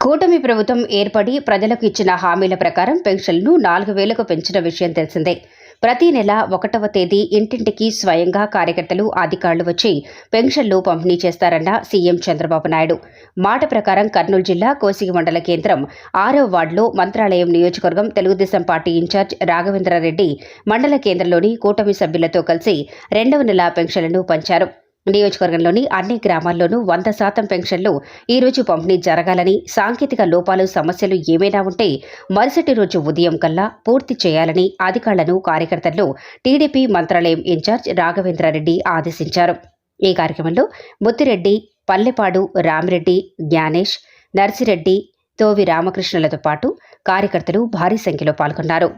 కూటమి ప్రభుత్వం ఏర్పడి ప్రజలకు ఇచ్చిన హామీల ప్రకారం పెన్షన్లను నాలుగు వేలకు పెంచిన విషయం తెలిసిందే. ప్రతి నెల ఒకటవ తేదీ ఇంటింటికి స్వయంగా కార్యకర్తలు అధికారులు వచ్చి పెన్షన్లు పంపిణీ చేస్తారన్న సీఎం చంద్రబాబు నాయుడు. మాట ప్రకారం కర్నూలు జిల్లా కోసిగి మండల కేంద్రం ఆరో వార్డులో మంత్రాలయం నియోజకవర్గం తెలుగుదేశం పార్టీ ఇన్ఛార్జ్ రాఘవేంద్రారెడ్డి మండల కేంద్రంలోని కూటమి సభ్యులతో కలిసి రెండవ నెల పెన్షన్లను పంచారు. నియోజకవర్గంలోని అన్ని గ్రామాల్లోనూ వంద శాతం పెన్షన్లు ఈ రోజు పంపిణీ జరగాలని సాంకేతిక లోపాలు సమస్యలు ఏమైనా ఉంటే మరుసటి రోజు ఉదయం కల్లా పూర్తి చేయాలని అధికారులను కార్యకర్తలను టీడీపీ మంత్రాలయం ఇన్ఛార్జ్ రాఘవేంద్రారెడ్డి ఆదేశించారు. ఈ కార్యక్రమంలో ముత్తిరెడ్డి పల్లెపాడు రామిరెడ్డి జ్ఞానేష్ నర్సిరెడ్డి తోవి రామకృష్ణులతో పాటు కార్యకర్తలు భారీ సంఖ్యలో పాల్గొన్నారు.